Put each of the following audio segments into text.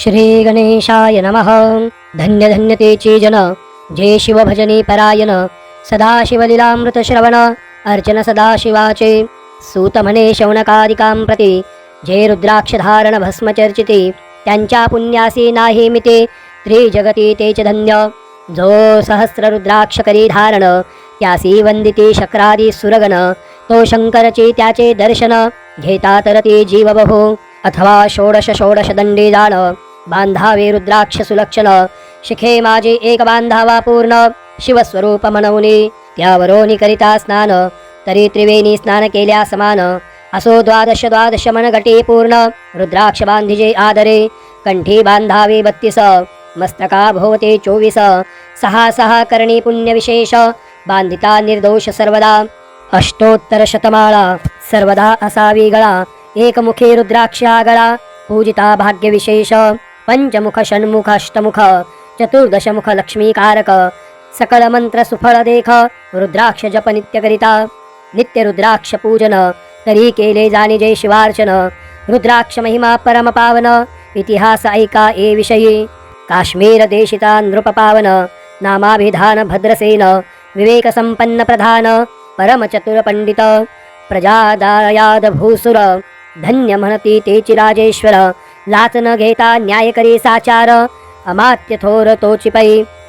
श्री गणेशाय नमः। धन्य धन्यतेची जन जे शिवभजनी परायण। सदा शिवलीलामृत श्रवण अर्चन सदा शिवाचे सूत म्हणे शौनकादिकां प्रती। जे रुद्राक्षधारण भस्मचर्चिते। त्यांच्या पुण्यासी नाही मिते त्रिजगती च धन्य जो सहस्र रुद्राक्ष करी धारण। त्यासी वंदिते शक्रादी सुरगण। तो शंकरचे त्याचे दर्शन। घेता तर जीव बहु अथवा षोडश षोडश दंडी जाण। बांधावे रुद्राक्ष सुलक्षण शिखे माझे एक बांधावा पूर्ण। शिवस्वरूप म्हणवनी त्यावरोनी करिता स्नान। तरी त्रिवेणी स्नान केल्या समान। असो द्वादश द्वादश मनगटे पूर्ण। रुद्राक्ष बांधिजे आदरे। कंठी बांधावे बत्तीस। मस्तका भोवते चोवीस। सहा सहा करणी पुण्यविशेष बांधिता निर्दोष सर्वदा। अष्टोत्तर शतमाळा। सर्वदा असावी गळा। एकमुखी रुद्राक्षा गळा पूजिता भाग्यविशेष पंचमुख षण्मुख अष्टमुख चतुर्दशमुख लक्ष्मीकारक सकल मंत्र सुफळ देख रुद्राक्ष जप नित्य करिता नित्य रुद्राक्ष पूजन तरी केले जाणे जय शिवार्चन रुद्राक्ष महिमा परम पावन इतिहास ऐका ए विषयी काश्मीर देशिता नृप पावन नामाभिधान भद्रसेन विवेक संपन्न प्रधान परम चतुर पंडित प्रजादायाद भूसुर धन्य म्हणती तेची राजेश्वर लाच न घेता न्याय करी साचार. अमात्य थोर तोची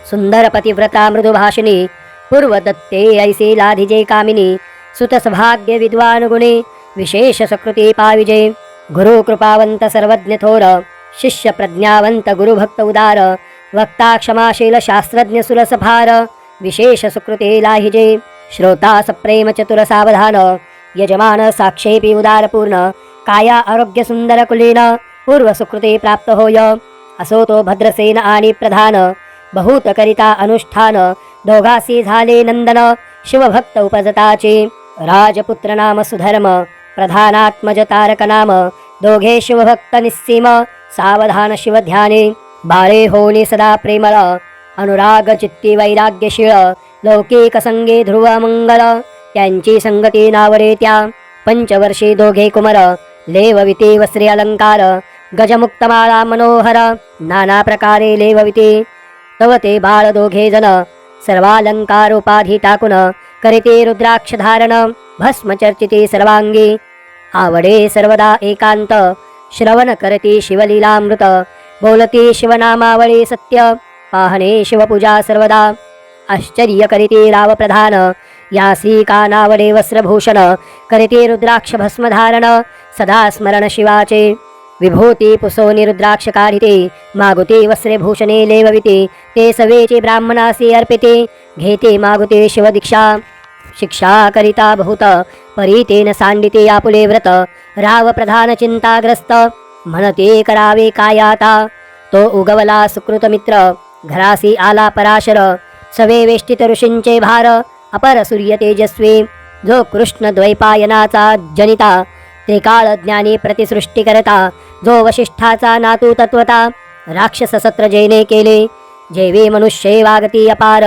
सुंदर पतिव्रता मृदुभाषिणी पूर्वदत्ते ऐसे लाधिजे कामिनी सुतसभाग्य विद्वान गुणे विशेष सकृती पाविजे. गुरु कृपावंत सर्वज्ञ थोर शिष्य प्रज्ञावंत गुरुभक्त उदार वक्ता क्षमाशील शास्त्रज्ञ सुरसभार विशेष सुकृती लाहिजे. श्रोता सप्रेम चतुर सावधान यजमान साक्षेपी उदारपूर्ण काया आरोग्य सुंदर कुलीन पूर्वसुकृति प्राप्त होय। असो तो भद्रसेन आणि प्रधान। बहुत करिता अनुष्ठान। दोघासी झाले नंदन शिवभक्त उपजताचे। राजपुत्र नाम सुधर्म। प्रधानात्मज तारक नाम। दोघे शिवभक्त निस्सीम। सावधान शिवध्याने बाळे होनी सदा प्रेमळ। अनुराग चित्ती वैराग्यशीळ। लौकिक संगे ध्रुव मंगल। त्यांची संगती नावरे त्या पंचवर्षी दोघे कुमर। लेवविती वस्त्री अलंकार। गजमुक्तमाला मनोहर नाना प्रकारे लेवविते. तव ते बाळ दोघे जन सर्वालंकारोपाधी टाकून करीते रुद्राक्ष धारण भस्म चर्चिते सर्वांगी. आवडे सर्वदा एकांत श्रवण करती शिवलीलामृत. बोलती शिवनामावळी सत्य पाहणे शिवपूजा सर्वदा. आश्चर्य करीते राव प्रधान यासी कानावडे वस्त्रभूषण करीते रुद्राक्ष भस्मधारण सदा स्मरण शिवाचे. विभूती पुसोनी रुद्राक्ष काढिते मागुते वस्त्रे भूषणे लेवविते ते सवेचे ब्राह्मणासी अर्पिते घेते मागुते शिवदीक्षा शिक्षा करिता बहुत परीतेन सांडिते आपुले व्रत राव प्रधान चिंताग्रस्त म्हणते करावे काय आता तो उगवला सुकृत मित्र घरासी आला पराशर सवे वेष्टित ऋषींचे भार अपर सूर्य तेजस्वी जो कृष्ण द्वैपायनाचा जनिता त्रिकाळ ज्ञानी प्रतिसृष्टी करता जो वशिष्ठाचा नातू तत्वता राक्षस सत्र जैने केले. जेवे मनुष्ये वागती अपार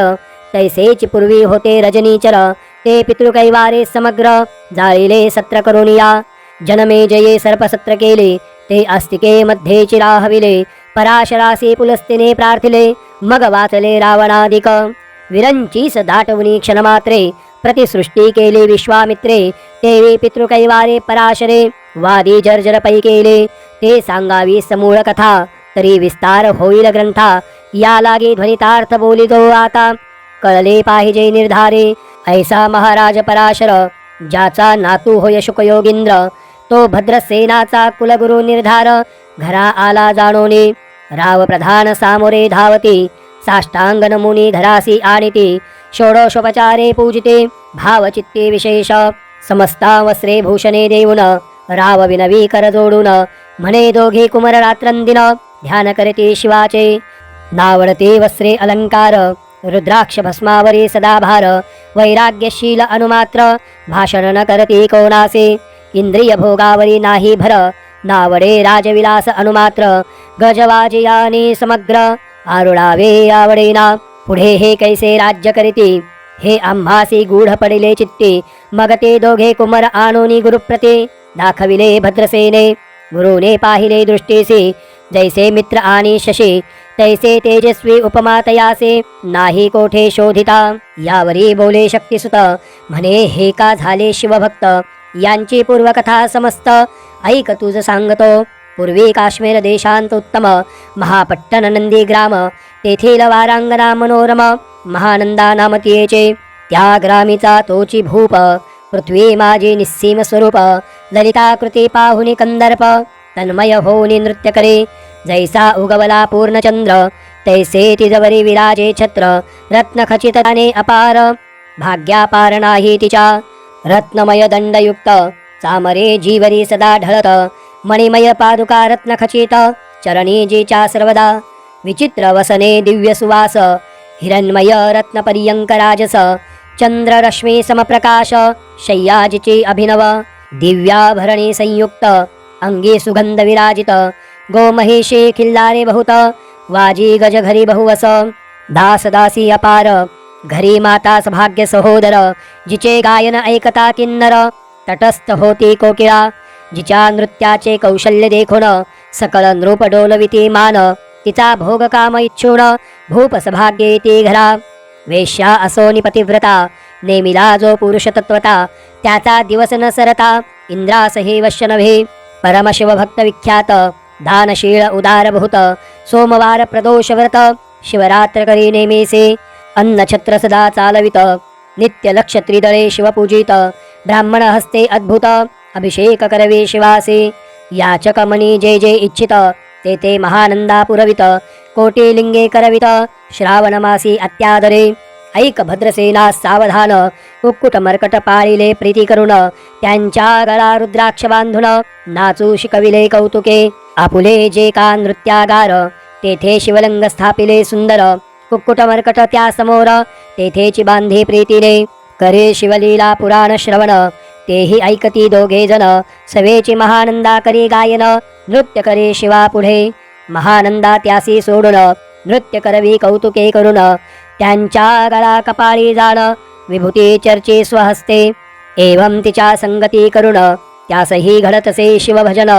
तैसेच पूर्वी होते रजनीचर ते पितृकैवारे समग्र जाळीले सत्र करुणिया जनमे जये सर्पसत्र केले ते अस्तिके मध्ये चिराहविले पराशरासी पुलस्तिने प्रार्थिले मग वाचले रावणाधिक विरंचीस दाटवनी क्षणमात्रे प्रतिसृष्टी केली विश्वामित्रे तेवे पितृकैवारे पराशरे वादी जर्जर पै केले ते सांगावी समूळ कथा तरी विस्तार होईल ग्रंथा या लागे ध्वनितार्थ बोलितो आता। कळले पाहिजे निर्धारे ऐसा महाराज पराशर ज्याचा नातू होय शुकयोगींद्र तो भद्रसेनाचा कुलगुरु निर्धार घरा आला जाणोने। राव प्रधान सामोरे धावती साष्टांग नमुनी घरासी आणिती षोडशोपचारे पूजिते भावचित्ते विशेष। समस्ता वस्त्रे भूषणे देऊन राव विनवी कर जोडून। म्हणे दोघे कुमर रात्रंदिन ध्यान करते शिवाचे। नावडते वस्त्रे अलंकार रुद्राक्ष भस्मावरी सदाभार। वैराग्यशील अनुमात्र भाषण न करते कोणासे। इंद्रिय भोगावरी नाही भर। नावडे राजविलास अनुमात्र। गजवाजयाने समग्र। आरुळावे आवडेना। पुढे हे कैसे राज्य करीती? हे आम्हासी गूढ पडिले चित्ते. मग ते दोघे कुमर आणोनी गुरुप्रते. दाखविले भद्रसेने. गुरुने पाहिले दृष्टीसी. जैसे मित्र आणि शशी. तैसे तेजस्वी उपमा तयासे. नाही कोठे शोधिता? यावरी बोले शक्तिसुत. म्हणे हे का झाले शिवभक्त? यांची पूर्वकथा समस्त. ऐक तुझ सांगतो. पूर्वी काश्मीर देशांत उत्तम महापट्टन नंदी ग्राम तेथील वारांगना मनोरम महानंदा नामतीयेचे त्या ग्रामीचा तोची भूप पृथ्वी माझी निस्सीम स्वरूप ललिताकृती पाहुनी कंदर्प तन्मय होऊनी नृत्य करे जैसा उगवला पूर्णचंद्र तैसे तिजवरी विराजे छत्र रत्नखचितने अपार भाग्यापार नाही तिच्या रत्नमय दंडयुक्त चामरे जीवरी सदा ढळत मणिमय पादुका रत्नखचित चरणी जीच्या सर्वदा विचित्र वसने दिव्य सुवास हिरण्मय रत्नपर्यंक राजस चंद्ररश्मी समप्रकाश शय्याजीची अभिनव दिव्याभरणी संयुक्त अंगी सुगंध विराजित गोमहिषी खिल्लारे बहुत वाजी गज घरी बहुवस दास दासी अपार घरी मातास सभाग्य सहोदर जिचे गायन ऐकता किन्नर तटस्थ होती कोकिळा जिच्या नृत्याचे कौशल्य देखून सकळ नृप डोलविती मान तिचा भोग काम इच्छुण भूप सभाग्ये ती घरा. वेश्या असो निपतिव्रता नेमिला जो पुरुष तत्वता त्याचा दिवस न सरता इंद्रास हे वश्य नव्हे. परमशिवभक्त विख्यात दानशील उदारभूत सोमवार प्रदोष व्रत शिवरात्र करी नेमीसे. अन्नछत्र सदा चालवित नित्य लक्ष त्रिदळे शिवपूजित ब्राह्मण हस्ते अद्भुत अभिषेक करवे शिवासी। याचक मनी जे जे इच्छित। ते ते महानंदा पुरवित कोटी लिंगे करवित श्रावणमासी अत्यादरे। ऐक भद्रसेना सावधान। कुक्कुट मर्कट पाळिले प्रीती करुण। त्यांच्या गळा रुद्राक्ष बांधून नाचू शिकविले कौतुके। आपुले जे का नृत्यागार। तेथे शिवलिंग स्थापिले सुंदर। कुक्कुट मर्कट त्या समोर तेथेची बांधे प्रीतीने करे शिवलीला पुराण श्रवण। तेही ऐकती दोघे जन सवेची महानंदा करी गायन नृत्य करी शिवा पुढे। महानंदा त्यासी सोडून नृत्य करवी कौतुके करून। त्यांच्या गळा कपाळी जाण विभूती चर्चे स्वहस्ते। एवं तिच्या संगती करुण त्यासही घडतसे शिवभजन।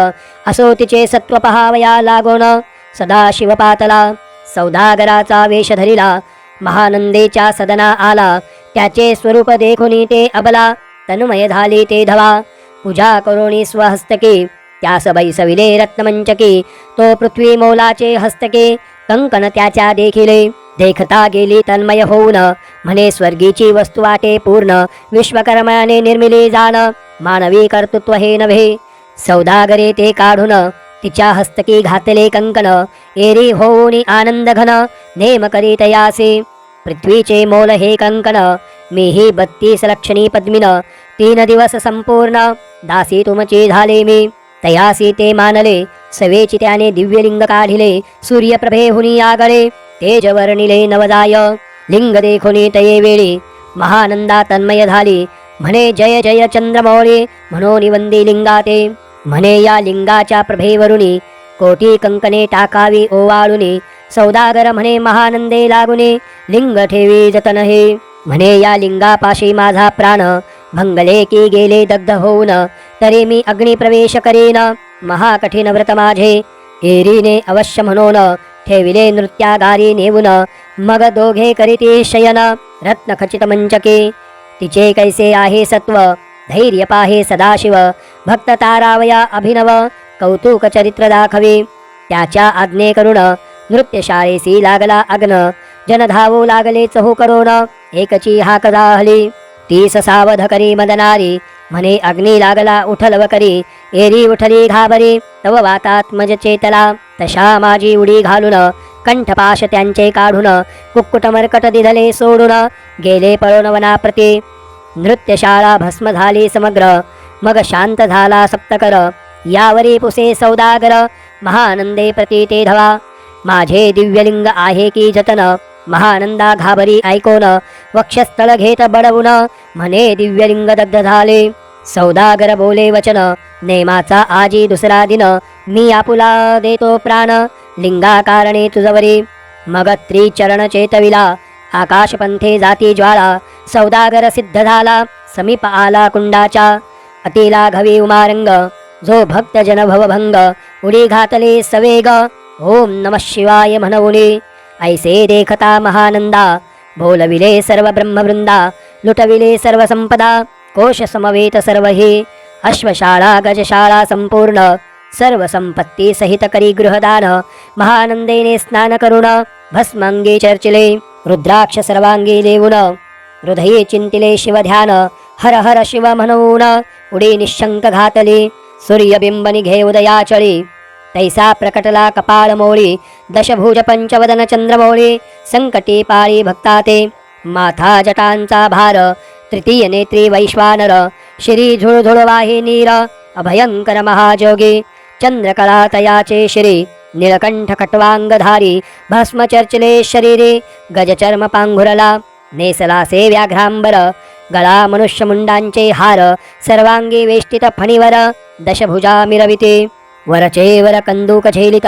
असो तिचे सत्व पहावया लागोन। सदा शिवपातला सौदागराचा वेश धरिला। महानंदेच्या सदना आला त्याचे स्वरूप देखुनी ते अबला। तनुमय झाली ते धवा। पूजा करोणी स्वहस्तके। त्यास बैसविले रत्नमंचके तो पृथ्वी मोलाचे हस्तके। कंकण त्याच्या देखिले। देखता गेली तन्मय होऊन। म्हणे स्वर्गीची वस्तू वाटे पूर्ण। विश्वकर्माने निर्मिली जाण। मानवी कर्तृत्व हे नव्हे। सौदागरे ते काढून। तिच्या हस्तकी घातले कंकण। एरी होऊन आनंद घन नेम करीत यासे। पृथ्वीचे मोल हे कंकण। मीही बत्तीस लक्षणी पद्मिन। तीन दिवस संपूर्ण। दासी तुमची झाले मी। तयासी ते मानले। सवेची त्याने दिव्यलिंग काढिले। सूर्यप्रभे हुनी आगळे। तेज वर्णिले नवदाय लिंग देखुनी तये वेळी। महानंदा तन्मय झाली। म्हणे जय जय चंद्रमौळे। म्हणून वंदी लिंगाते। म्हणे या लिंगाच्या प्रभेवरुणी कोटी कंकणे टाकावी ओवाळुनी। सौदागर म्हणे महानंदे लागुने। लिंग ठेवी जतन हे। म्हणे या लिंगापाशी माझा प्राण. भंगले की गेले दग्ध होऊन. तरी मी अग्निप्रवेश करीन. महाकठीण व्रत माझे. एरीने अवश्य म्हणून. ठेविले नृत्यागारी नेऊन. मग दोघे करीती शयन. रत्नखचित मंचके. तिचे कैसे आहे सत्व? धैर्य पाहे सदाशिव. भक्त तारावया अभिनव. कौतुक चरित्र दाखवे. त्याच्या आज्ञे करुण नृत्यशाळेसी लागला अग्न. जन धावू लागले चहू करोन एकची हाक जाहली. तीस सावध करी मदनारी म्हणे अग्नी लागला उठलव करी एरी उठली घाबरी तव वातात्मज चेतला. तशा माझी उडी घालून कंठपाश त्यांचे काढून कुक्कुट मरकट दिधले सोडून गेले पळून वनाप्रती. नृत्यशाळा भस्म झाली समग्र मग शांत झाला सप्तकर. यावरी पुसे सौदागर महानंदे प्रती ते धवा. माझे दिव्यलिंग आहे की जतन महानंदा घाबरी ऐकोन वक्षस्थळ घेत बडवून म्हणे दिव्यलिंग दग्ध झाले सौदागर बोले वचन नेमाचा आजी दुसरा दिन मी आपुला देतो प्राण लिंगाकारणे तुझवरी मग त्रिचरण चेतविला आकाशपंथे जाती ज्वाळा सौदागर सिद्ध झाला समीप आला कुंडाच्या अतिला घवी उमारंग जो भक्त जन भवभंग उडी घातले सवेग ओम नम शिवाय म्हणवुनी ऐसे देखता महानंदा भोलविले सर्व ब्रह्मवृंदा लुटविले सर्व संपदा कोश समवेत सर्व हे अश्वशाळा गजशाळा संपूर्ण सर्व संपत्ती सहित करी गृहदान महानंदेने स्नान करुण भस्मांगी चर्चिले रुद्राक्ष सर्वांगी देऊन हृदये चिंतिले शिवध्यान हर हर शिव म्हणून उडी निशंक घातली सूर्यबिंब निघे उदयाचळी. तैसा प्रकटला कपाळमौळी दशभुज पंचवदन चंद्रमौळी संकटी पाळी भक्ता ते माथा जटांचा भार तृतीय नेत्री वैश्वानर श्री झुळझुळ वाही नीर अभयंकर महाजोगी चंद्रकला तयाचे श्री निळकंठ खट्वांगधारी भस्मचर्चले शरीरे गजचर्म पांघुरला नेसलासे व्याघ्रांबर गळा मनुष्यमुंडांचे हार सर्वांगी वेष्टित फणीवर दशभुजा मिरविते. वरचेवर कंदूक झेलित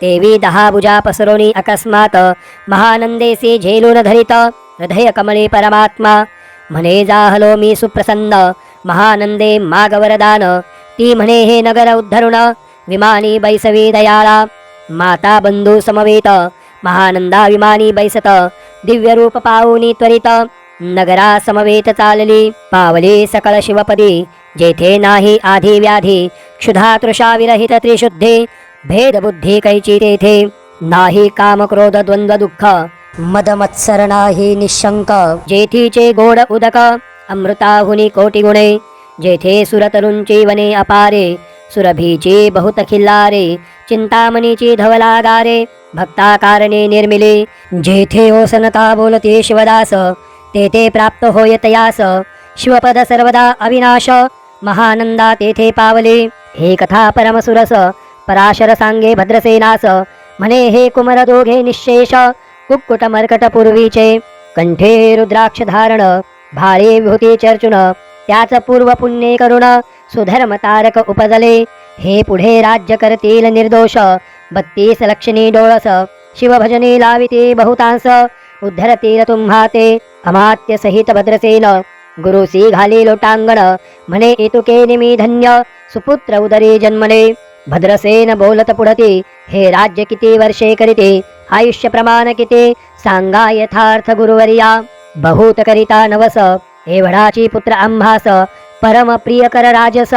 तेवी दहा भुजा पसरोनी अकस्मात। महानंदेसी झेलून धरित हृदय कमळे परमात्मा। म्हणे जाहलो मी सुप्रसन्न। महानंदे मागवरदान। ती म्हणे हे नगर उद्धरुण। विमानी बैसवी दयाळा माता बंधू समवेत। महानंदा विमानी बैसत। दिव्य रूप त्वरित। नगरा समवेत चालली। पावली सकळ शिवपदी। जेथे नाही आधी व्याधी क्षुधा तृषा विरहित त्रिशुद्धे भेद बुद्धी कैची तेथे नाही काम क्रोध द्वंद्व दुःख मद मत्सर नाही निशंक. जेथीचे गोड उदक अमृताहुनी कोटी गुणे जेथे सुरतरुंची वने अपारे सुरभीची बहुत खिल्लारे चिंतामणीची धवलागारे भक्ता कारणे निर्मिले जेथे ओसनता बोलते शिवदास तेथे प्राप्त होय तयास शिवपद सर्वदा अविनाश महानंदा तेथे पावले। हे कथा परमसुरस पराशर सांगे भद्रसेनास। म्हणे हे कुमर दोघे निशेष कुक्कुट मर्कट पूर्वीचे कंठे रुद्राक्ष धारण भाळे विभूती चर्चुन त्याच पूर्व पुण्ये करुण सुधर्म तारक उपजले। हे पुढे राज्य करतील निर्दोष बत्तीस लक्षणी डोळस। शिवभजनी लाविते बहुतांस उद्धरतील तुम्हा ते अमात्य सहित भद्रसेन। गुरुसी घाली लोटांगण म्हणे एतुके निमी धन्य सुपुत्र उदरी जन्मले. भद्रसेन बोलत पुढती हे राज्य किती वर्षे करीते आयुष्य प्रमाण किती सांगा यथार्थ गुरुवर्या. बहुत करिता नवस एवढाची पुत्र आम्हास परम प्रिय कर राजस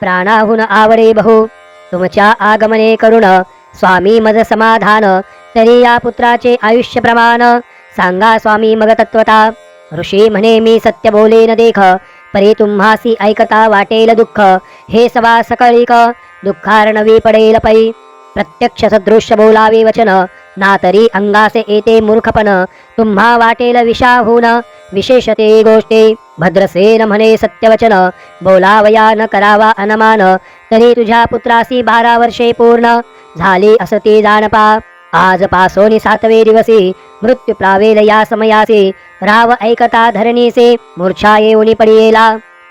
प्राणाहून आवडे बहु. तुमच्या आगमने करुण स्वामी मज समाधान तरी या पुत्राचे आयुष्य प्रमाण सांगा स्वामी मग तत्वता. ऋषी म्हणे मी सत्य बोलेन देख परी तुम्हासी ऐकता वाटेल दुःख। हे सवा सकळीक दुःखार्णवी पडेल पै। प्रत्यक्ष सदृश्य बोलावे वचन ना तरी अंगासे येते मूर्खपण। तुम्हा वाटेल विषाहून विशेषते गोष्टी। भद्रसेन म्हणे सत्यवचन बोलावया न करावा अनमान। तरी तुझ्या पुत्रासी बारा वर्षे पूर्ण झाली असती जाणपा। आज पासोनी सातवे दिवसी मृत्यू प्रावेल या समयासी राव ऐकता धरणीसे मूर्छा येऊनी पडियेला।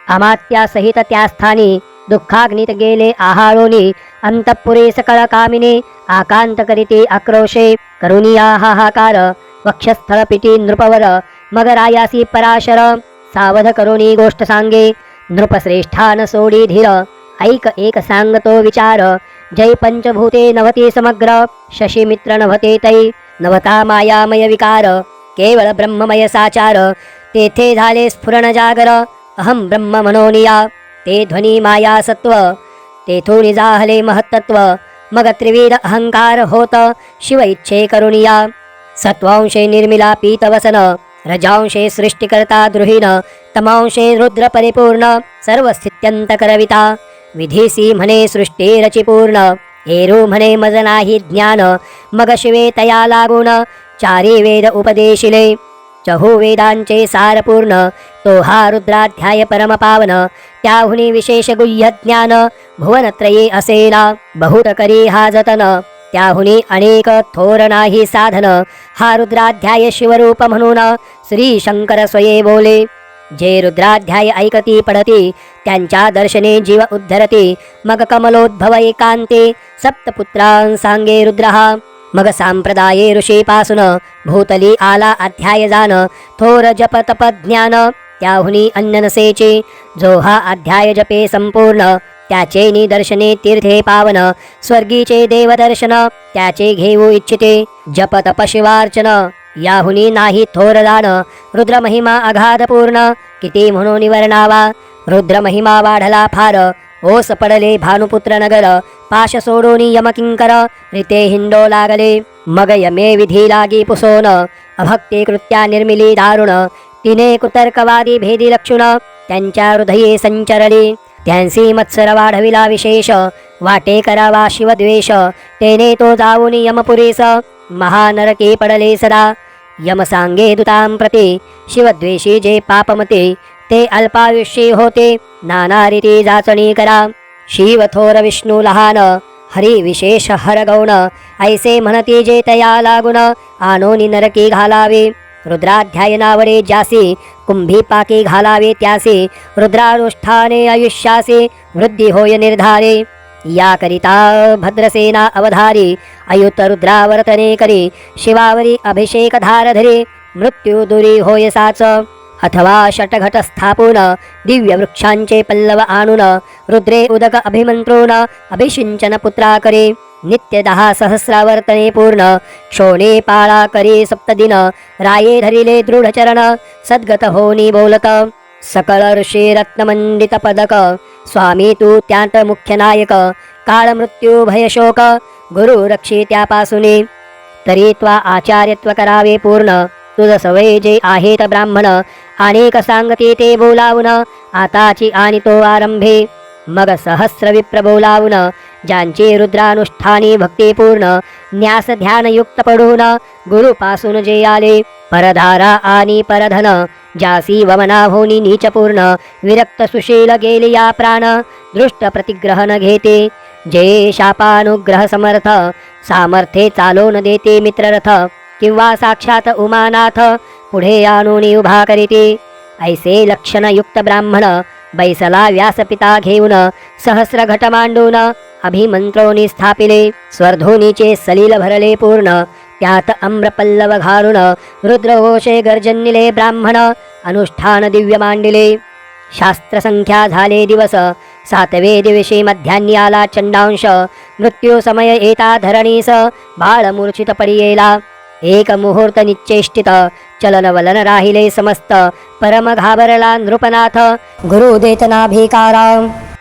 अमात्या सहित त्या स्थानी दुःखाग्नित गेले आहाळोनी अंतपुरे सकळ कामिने आकांत करीते आक्रोशे करुनिया हाहाकार वक्षस्थळ पिटी नृपवर मग रायासी पराशर सावध करुणी गोष्ट सांगे नृपश्रेष्ठान सोडी धीर ऐक एक सांगतो विचार जय पंचभूते नवते समग्र शशिमित्र नभते तै। नवता मायामय विकार केवळ ब्रह्ममय साचार। तेथे झाले स्फुरण जागर अहम ब्रह्म मनोनिया। ते ध्वनी माया सत्व तेथून जाहले महत्तत्व। मग त्रिविध अहंकार होत शिव इच्छे करुणिया। सत्वांशे निर्मिला पीतवसन रजांशे सृष्टिकर्ता द्रुहीन तमांशे रुद्र परिपूर्ण सर्व स्थित्यंत करविता। विधीसी म्हणे सृष्टी रचिपूर्ण हेरू म्हणे मज नाही ज्ञान मग शिवे तया लागून चारी वेद उपदेशिले चहु वेदांचे सारपूर्ण तो हा रुद्राध्याय परमपावन त्याहुनी विशेष गुह्य ज्ञान भुवनत्रये असेना बहुत करी हा जतन त्याहुनी अनेक थोर नाही साधन हा रुद्राध्याय शिवरूप म्हणून श्री शंकर स्वये बोले. जे रुद्राध्याय ऐकती पडती त्यांच्या दर्शने जीव उद्धरती. मग कमलोद्भव एकांते सप्तपुत्रां सांगे रुद्रहा मग सांप्रदाये ऋषीपासून भूतली आला अध्याय जान. थोर जप तप ज्ञान त्याहुनी अन्य नसेचे. जो हा अध्याय जपे संपूर्ण त्याचे निदर्शने तीर्थे पावन. स्वर्गीचे देवदर्शन त्याचे घेऊ इच्छिते. जप तप शिवार्चन. याहुनी नाही थोर दान. रुद्रमहिमा पूर्ण किती म्हणून वर्णावा रुद्रमहिमा वाढला फार. ओस पडले भानुपुत्र नगर. पाश सोडून यमकिंकर. रिते हिंडो लागले. मग यमे विधी लागी पुसोन. अभक्ती कृत्या निर्मिली दारुण. तिने कुतर्कवादी भेदी लक्षुण. त्यांच्या हृदये संचरली. त्यांसी मत्सर वाढविला विशेष. वाटे करावा शिवद्वेष. तेने तो जाऊन यमपुरीस. महानरके पडले सदा. यम सांगे दुतां प्रति शिवद्वेषी जे पापमते ते अल्पायुष्यी होते. नाना रीती जाचणी करा. शिव थोर विष्णू लहान हरी विशेष हर गौण ऐसे म्हणती जे तया लागुण आणोनी नरकी घालावे. रुद्राध्यायनावरे ज्यासी कुंभी पाकी घालावे त्यासी. रुद्रानुष्ठाने आयुष्यासी वृद्धी होय निर्धारे. याकरिता भद्रसेना अवधारी अयुत रुद्रावर्तने करी शिवावरी अभिषेक धारधरी मृत्यू दुरी होय साच. अथवा षटघट स्थापून दिव्य वृक्षांचे पल्लव आणून रुद्रे उदक अभिमंत्रोण अभिषिंचन पुत्रा करे. नित्य दहा सहस्रावर्तने पूर्ण क्षोणे पाळा करी सप्तदिन राये धरिले दृढचरण सद्गत होनी बोलत सकळ ऋषी रत्नमंडित पदक स्वामी तू त्यात मुख्य नायक काळ मृत्यू भयशोक गुरु रक्षी त्यापासून। तरी त्वा आचार्यत्व करावे पूर्ण। तुझ सवय जे आहेत ब्राह्मण अनेक सांगते ते बोलावून आताची आणि तो आरंभे। मग सहस्र विप्र बोलावून ज्यांचे रुद्रानुष्ठानी भक्तीपूर्ण न्यास ध्यानयुक्त पडून गुरुपासून जे आले परधारा आणि परधन जासी वमना होनी नीचपूर्ण विरक्त सुशील गेले या प्राण दृष्ट प्रतिग्रहण घेते जे शापानुग्रह समर्थ सामर्थ्ये चालवून देते मित्ररथ किंवा साक्षात उमानाथ पुढे आणून उभा करीते ऐसे लक्षणयुक्त ब्राह्मण बैसला व्यासपिता घेऊन सहस्र घट मांडून अभिमंत्रोनी स्थापिले स्वर्धोनीचे सलील भरले पूर्ण त्यात अम्रपल्लव घालून रुद्रघोषे गर्जनिले ब्राह्मण अनुष्ठान दिव्य मांडिले. शास्त्रसंख्या झाले दिवस सातवे दिवशी मध्यान्नी आला चंडांश मृत्यू समय येता धरणीस बाळ मूर्छित पडियेला. एक मुहूर्त निश्चेष्टित चलनवलन राहिले समस्त परम घाबरला नृपनाथ गुरु देतनाभिकारा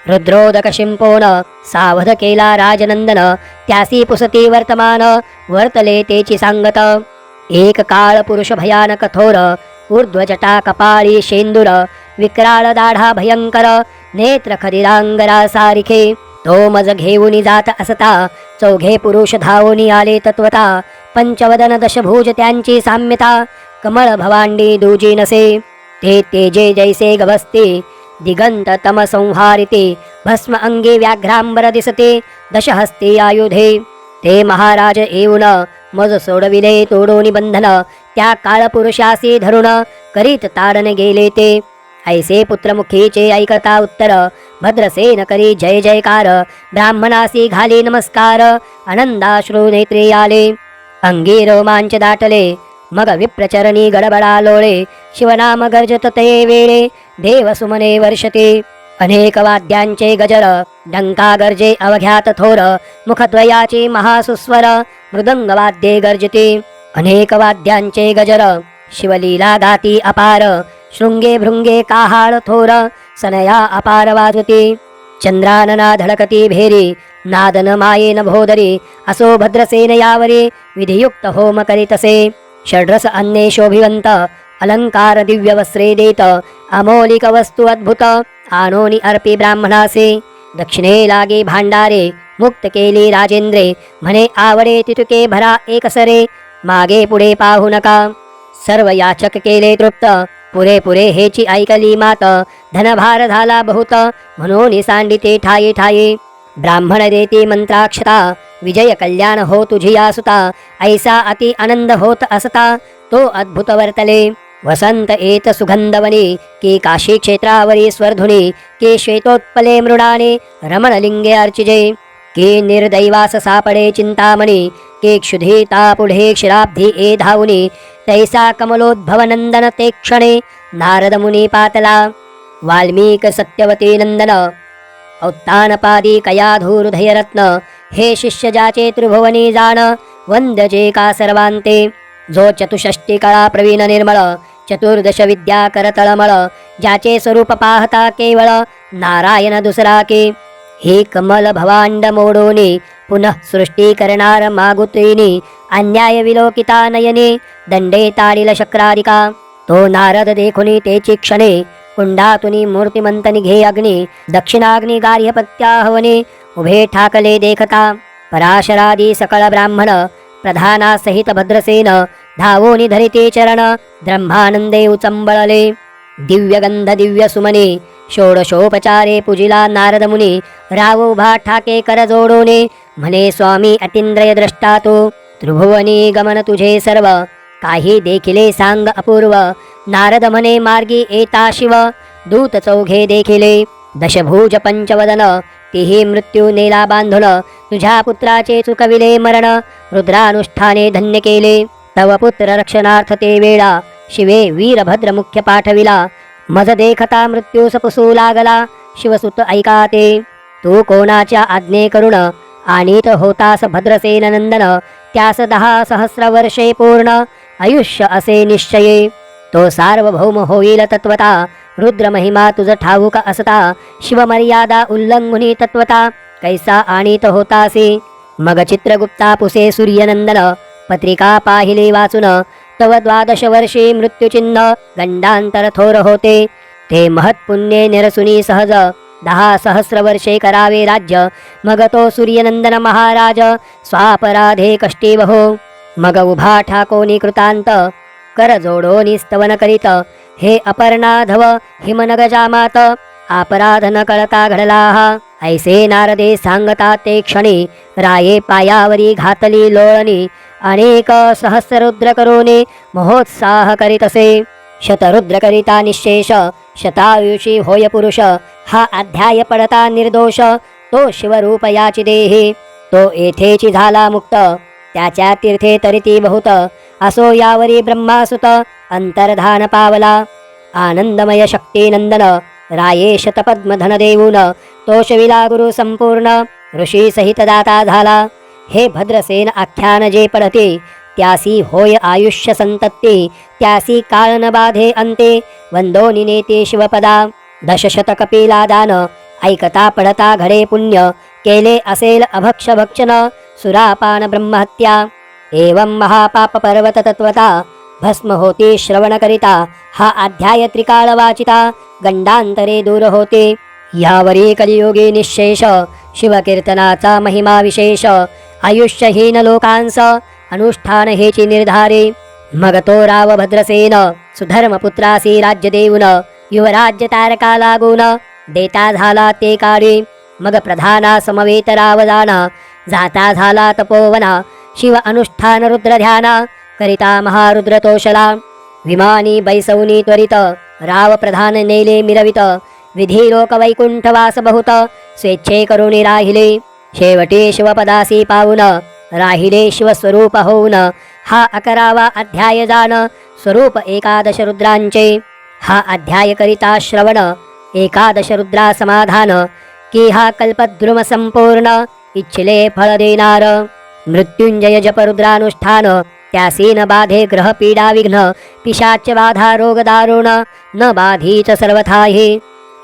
रुद्रोदक शिंपोन सावध केला राजनंदन त्यासी पुसती वर्तमान वर्तले तेची सांगत। एक काळ पुरुष भयान थोर ऊर्ध्वजटा कपाळी शेंदूर विक्राळ दाढा भयंकर नेत्र खदिरांगरा सारिखे। तो मज घेऊन जात असता चौघे पुरुष धावूनी आले तत्वता। पंचवदन दशभुज त्यांची साम्यता। कमळ भवांडी दूजी नसे ते तेजे जैसे गवस्ते दिगंत तम संहारिते भस्म अंगे व्याघ्रांबर दिसते दशहस्ते आयुधे। ते महाराज येऊन मज सोडविले तोडोनी बंधन त्या काळपुरुषासी धरुण करीत ताडन गेले ते। ऐसे पुत्रमुखीचे ऐकता उत्तर भद्रसेन करी जय जयकार ब्राह्मणासी घाली नमस्कार आनंदाश्रू नेत्रे आले। अंगी रोमांच दाटले मग विप्रचरणी गडबडा लोळे शिवनाम गर्जत ते वेळे देव सुमने वर्षते. अनेक वाद्यांचे गजर डंका गर्जे अवघ्यात थोर मुखद्वयाचे महासुस्वर मृदंग वाद्ये गर्जते. अनेक वाद्यांचे गजर शिवलीला गाती अपार शृंगे भृंगे काहाळ थोर सनया अपार वाजते. चंद्रानना धडकती भेरी नादन मायेन भोदरी असो भद्रसेन यावरी विधियुक्त होम करीतसे. षड्रस अन्ये शोभिवंत अलंकार दिव्य वस्त्रे देत अमोलिक वस्तू अद्भुत आनोनी अर्पी ब्राह्मणासे दक्षिणे लागे भांडारे मुक्त केली राजेंद्रे म्हणे आवडे तितुके भरा एकसरे मागे पुढे पाहू नका। सर्व याचक केले तृप्त पुरे पुरे हेची ऐकली मात धनभार झाला बहुत म्हणून सांडिते ठाये ठाये। ब्राह्मण देते मंत्राक्षता विजय कल्याण हो तुझी सुता ऐसा अति आनंद होत असता तो अद्भुत वर्तले वसंत एत सुगंधवने की काशी क्षेत्रावरी स्वर्धुनी की श्वेतोत्पले मृडाने रमणलिंगे अर्चिजे। की निर्दैवास सापडे चिंतामणी की क्षुधिता पुढे क्षीराब्धी ए धावुनी तैसा कमलोद्भव नंदन ते क्षणे नारद मुनी पातला। वाल्मीक सत्यवती नंदन औत्तानपादी कयाधूरुधयरत्न हे शिष्य जाचे त्रिभुवनी जाण वंदजे का सर्वांते? जो चतुष्टी कळा प्रवीण निर्मळ चतुर्दश विद्या करतळमळ ज्याचे स्वरूप पाहता केवळ नारायण दुसरा के। हे कमल भवांड मोडोनी पुनः सृष्टी करणार मागुत्रिनी अन्याय विलोकिता नयने दंडे ताडिल शक्रारिका तो नारद देखुनी तेची क्षणे कुंडातुनी मूर्तिमंत निघे अग्नी दक्षिणाग्नी गार्हपत्या हवने उभे ठाकले देखता पराशरादी सकळ ब्राह्मण प्रधाना सहित भद्रसेन धावोनी धरिते चरण ब्रह्मानंदे उचंबळले दिव्यगंध दिव्य सुमने षोडशोपचारे पुजिला नारद मुनी राव उभा ठाके कर जोडोने। म्हणे स्वामी अतिंद्रय द्रष्टा तो त्रिभुवनी गमन तुझे सर्व। काही देखिले सांग अपूर्व. नारद म्हणे मार्गी येता शिव. दूत चौघे देखिले. दशभुज पंचवदन. तिही मृत्यू नेला बांधून. तुझ्या पुत्राचे चुकविले मरण. रुद्रानुष्ठाने धन्य केले. तव पुत्र रक्षणार्थ ते वेळा. शिवे वीरभद्र मुख्य पाठविला. मज देखता मृत्यू सपसू लागला. शिवसुत ऐका ते. तू कोणाच्या आज्ञे करुण? आणीत होतास भद्रसेन नंदन. त्यास दहा सहस्र वर्षे पूर्ण. आयुष्य असे निश्चये. तो सार्वभौम होईल तत्वता रुद्र महिमा तुझ ठाऊक असता. शिवमर्यादा उल्लंघुनी तत्वता कैसा आणीत होतासी. मग चित्रगुप्ता पुसे सूर्यनंदन. पत्रिका पाहिले वाचून. तव द्वादश वर्षी मृत्युचिन्ह. गंडांतर थोर होते. ते महत्पुण्ये निरसुनी सहज. दहा सहस्र वर्षे करावे राज्य. मग तो सूर्यनंदन महाराज. स्वापराधे कष्टी बहो मग उभा ठाकोनी कृतांत कर जोडोनी स्तवन करीत हे अपर्णाधव हिमनगजामात अपराध न कळता घडला ऐसे नारदे सांगता ते क्षणी राये पायावरी घातली लोळणी अनेक सहस्ररुद्र करोने महोत्साह करीतसे शतरुद्र करिता निशेष शतायुषी होय पुरुष हा अध्याय पडता निर्दोष तो शिवरूप याची देही तो येथेची झाला मुक्त त्याच्या तीर्थे तरिती बहुत. असो यावरी ब्रह्मासुत अंतर्धान पावला. आनंदमय शक्तीनंदन राये शतपद्मधन देऊन तोषविला गुरु संपूर्ण ऋषी सहित दाता झाला. हे भद्रसेन आख्यान जे पडते त्यासी होय आयुष्य संतत्ती त्यासी काळ न बाधे अंते वंदोनी नेते शिवपदा. दशशत कपिला दान ऐकता पडता घडे पुण्य केले असेल अभक्ष भक्षण सुरापान ब्रह्महत्या। एवं महापाप पर्वत तत्वता भस्म होती श्रवण करिता हा अध्याय त्रिकाळ वाचिता गंडांतरे दूर होते। यावरी कलियुगे निशेष शिवकीर्तनाचा महिमा विशेष आयुष्यहीन लोकांस अनुष्ठान हेची निर्धारे। मग तो राव भद्रसेन सुधर्मपुत्रासी राज्य देऊन युवराज्य तारका लागून देता झाला ते काळी। मग प्रधाना समवेत रावदाना जाता झाला तपोवना शिव अनुष्ठान रुद्र ध्याना करिता महारुद्र तोषला विमानी बैसौनी त्वरित राव प्रधान नेले मिरवित विधी लोक वैकुंठवास बहुत स्वेच्छे करुणी राहिले। शेवटी शिवपदासी पाऊन राहिले शिवस्वरूप होऊन। हा अकरावा अध्याय जाण स्वरूप एकादश रुद्रांचे। हा अध्याय करिता श्रवण एकादश रुद्रा समाधान। की हा कल्पद्रुम संपूर्ण इच्छिले फळ देणार. मृत्युंजय जपरुद्रानुष्ठान त्यासीन त्यासी न बाधे ग्रह पीडा विघ्न पिशाच बाधा रोग दारुण न बाधीच सर्वथा हे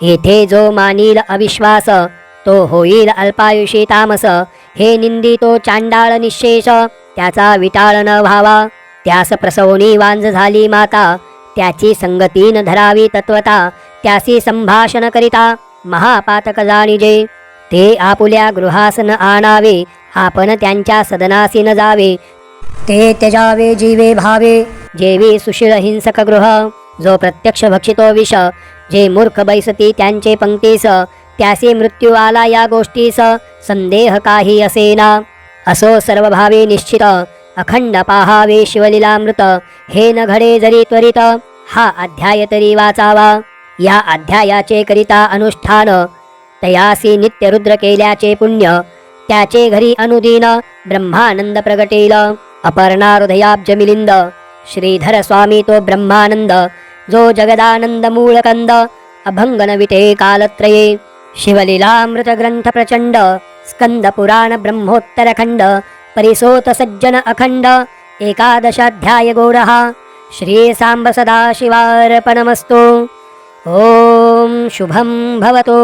येथे जो मानील अविश्वास तो होईल अल्पायुषी तामस. हे निंदितो चांडाळ निशेष त्याचा विटाळ न व्हावा. त्यास प्रसवणी वांज झाली माता त्याची संगती न धरावी तत्वता त्यासी संभाषण करिता महापातक जाणीजे. ते आपुल्या गृहास न आणावे आपण त्यांच्या सदनासी न जावे. ते त्यजावे जीवे भावे. जेवी सुशील हिंसक गृह जो प्रत्यक्ष भक्षितो विष. जे मूर्ख बैसती त्यांचे पंक्तीस त्यासी मृत्यू आला या गोष्टीस. संदेह काही असेना. असो सर्व भावे निश्चित. अखंड पाहावे शिवलीलामृत. हे न घडे जरी त्वरित. हा अध्याय तरी वाचावा. या अध्यायाचे करिता अनुष्ठान. तयासी नित्यरुद्र केल्याचे पुण्य त्याचे घरी अनुदिन ब्रह्मानंद प्रगटेल. अपर्णा हृदयाब्ज मिलिंद श्रीधर स्वामी तो ब्रह्मानंद जो जगदानंद मूळकंद अभंगन विटे कालत्रये. शिवलीलामृत ग्रंथ प्रचंड स्कंद पुराण ब्रह्मोत्तरखंड परिसोत सज्जन अखंड एकादशाध्याय गोरः श्री सांब सदा शिवार्पणमस्तु ॐ शुभं भवतु.